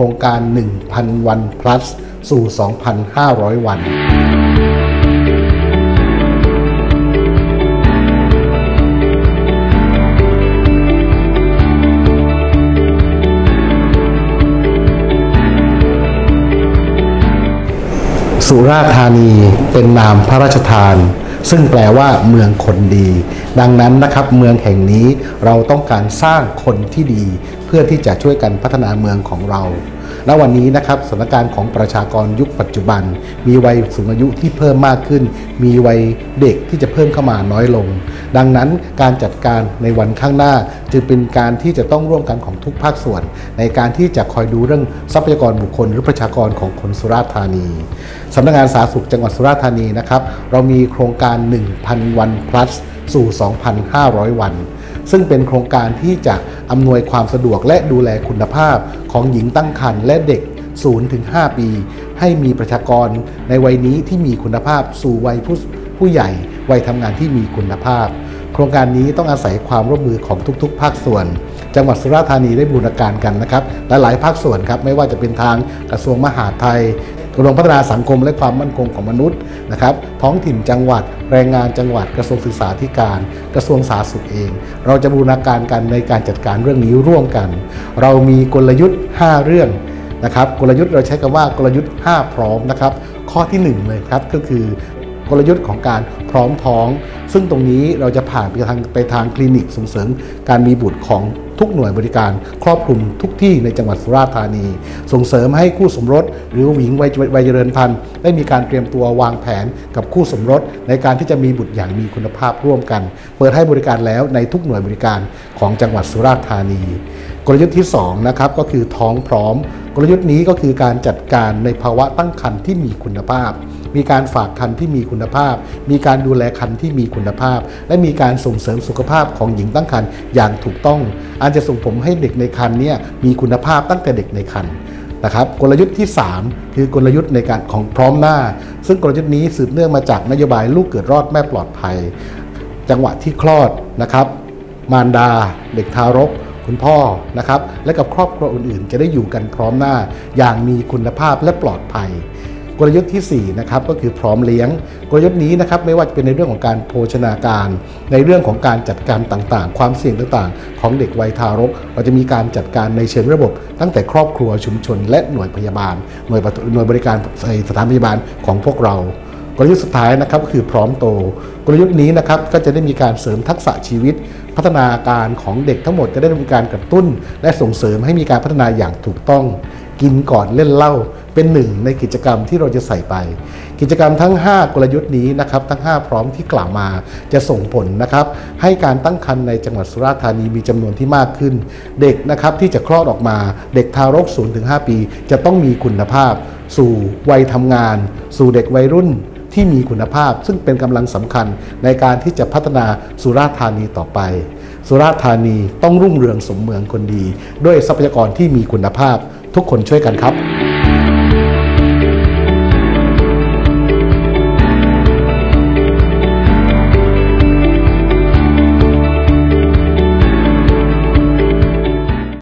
รงการ 1,000 วัน plus สู่ 2,500 วันสุราธานีเป็นนามพระราชทาน ซึ่งแปลว่าเมืองคนดี ดังนั้นนะครับเมืองแห่งนี้เราต้องการสร้างคนที่ดี พื่อที่จะช่วยกันพัฒนาเมืองของเรา และวันนี้นะครับสถานการณ์ของประชากรยุคปัจจุบัน มีวัยสูงอายุที่เพิ่มมากขึ้น มีวัยเด็กที่จะเพิ่มเข้ามาน้อยลง ดังนั้นการจัดการในวันข้างหน้า จึงเป็นการที่จะต้องร่วมกันของทุกภาคส่วน ในการที่จะคอยดูเรื่องทรัพยากรบุคคล หรือประชากรของคนสุราษฎร์ธานีสำนักงานสาธารณสุขจังหวัดสุราษฎร์ธานีนะครับเรามีโครงการ 1,000 วัน plus สู่ 2,500 วัน ซึ่งเป็นโครงการที่จะอำนวยความสะดวกและดูแลคุณภาพของหญิงตั้งครรภ์และเด็ก 0-5 ปี ให้มีประชากรในวัยนี้ที่มีคุณภาพสู่วัยผู้ผู้ใหญ่ วัยทำงานที่มีคุณภาพ โครงการนี้ต้องอาศัยความร่วมมือของทุก ๆ ภาคส่วน จังหวัดสุราษฎร์ธานีได้บูรณาการกันนะครับ หลายๆ ภาคส่วนครับ ไม่ว่าจะเป็นทางกระทรวงมหาดไทย กระทรวงพัฒนาสังคมและความมั่นคงของมนุษย์นะครับท้องถิ่นจังหวัด แรงงานจังหวัดกระทรวงศึกษาธิการ กระทรวงสาธารณสุขเอง เราจะบูรณาการกันในการจัดการเรื่องนี้ร่วมกัน เรามีกลยุทธ์ 5 เรื่องนะครับกลยุทธ์เราใช้คำว่ากลยุทธ์ 5 พร้อมนะครับข้อทีหนึ่1 เลยครับก็คือกลยุทธ์ของการพร้อมท้อง ซึ่งตรงนี้เราจะผ่านไปทางไปทางคลินิกส่งเสริมการมีบุตรของ ทุกหน่วยบริการครอบคลุมทุกที่ในจังหวัดสุราษฎร์ธานี ส่งเสริมให้คู่สมรส หรือหญิงวัยเจริญพันธุ์ได้มีการเตรียมตัววางแผนกับคู่สมรส ในการที่จะมีบุตรอย่างมีคุณภาพร่วมกัน เปิดให้บริการแล้วในทุกหน่วยบริการของจังหวัดสุราษฎร์ธานีกลยุทธ์ที่2นะครับก็คือท้องพร้อม กลยุทธ์นี้ก็คือการจัดการในภาวะตั้งครรภ์ที่มีคุณภาพ มีการฝากคันที่มีคุณภาพ มีการดูแลคันที่มีคุณภาพ และมีการส่งเสริมสุขภาพของหญิงตั้งครรภ์อย่างถูกต้องอาจจะส่งผมให้เด็กในครรภ์เนี่ยมีคุณภาพตั้งแต่เด็กในครรภ์นะครับกลยุทธ์ที่ 3 คือกลยุทธ์ในการของพร้อมหน้า ซึ่งกลยุทธ์นี้สืบเนื่องมาจากนโยบายลูกเกิดรอดแม่ปลอดภัย จังหวะที่คลอดนะครับ มารดา เด็กทารก คุณพ่อนะครับและกับครอบครัวอื่นๆ จะได้อยู่กันพร้อมหน้า อย่างมีคุณภาพและปลอดภัย กลยุทธ์ที่4นะครับก็คือพร้อมเลี้ยง กลยุทธ์นี้นะครับไม่ว่าจะเป็นในเรื่องของการโภชนาการ ในเรื่องของการจัดการต่างๆ ความเสี่ยงต่างๆ ของเด็กวัยทารก เราจะมีการจัดการในเชิงระบบ ตั้งแต่ครอบครัวชุมชน และหน่วยพยาบาล หน่วยหน่วยบริการสถานพยาบาลของพวกเรากลยุทธ์สุดท้ายนะครับก็คือพร้อมโต กลยุทธ์นี้นะครับก็จะได้มีการเสริมทักษะชีวิต พัฒนาการของเด็กทั้งหมดจะได้มีการกระตุ้น และส่งเสริมให้มีการพัฒนาอย่างถูกต้อง กินก่อนเล่นเหล้า เป็นหนึ่งในกิจกรรมที่เราจะใส่ไป กิจกรรมทั้ง 5 กลยุทธ์นี้นะครับทั้ง 5 พร้อมที่กล่าวมาจะส่งผลนะครับให้การตั้งครรภ์ในจังหวัดสุราษฎร์ธานีมีจำนวนที่มากขึ้น เด็กนะครับที่จะคลอดออกมาเด็กทารก 0-5 ปี จะต้องมีคุณภาพ สู่วัยทำงาน สู่เด็กวัยรุ่นที่มีคุณภาพ ซึ่งเป็นกำลังสำคัญในการที่จะพัฒนาสุราษฎร์ธานีต่อไป สุราษฎร์ธานีต้องรุ่งเรืองสมเมืองคนดี ด้วยทรัพยากรที่มีคุณภาพ ทุกคนช่วยกันครับ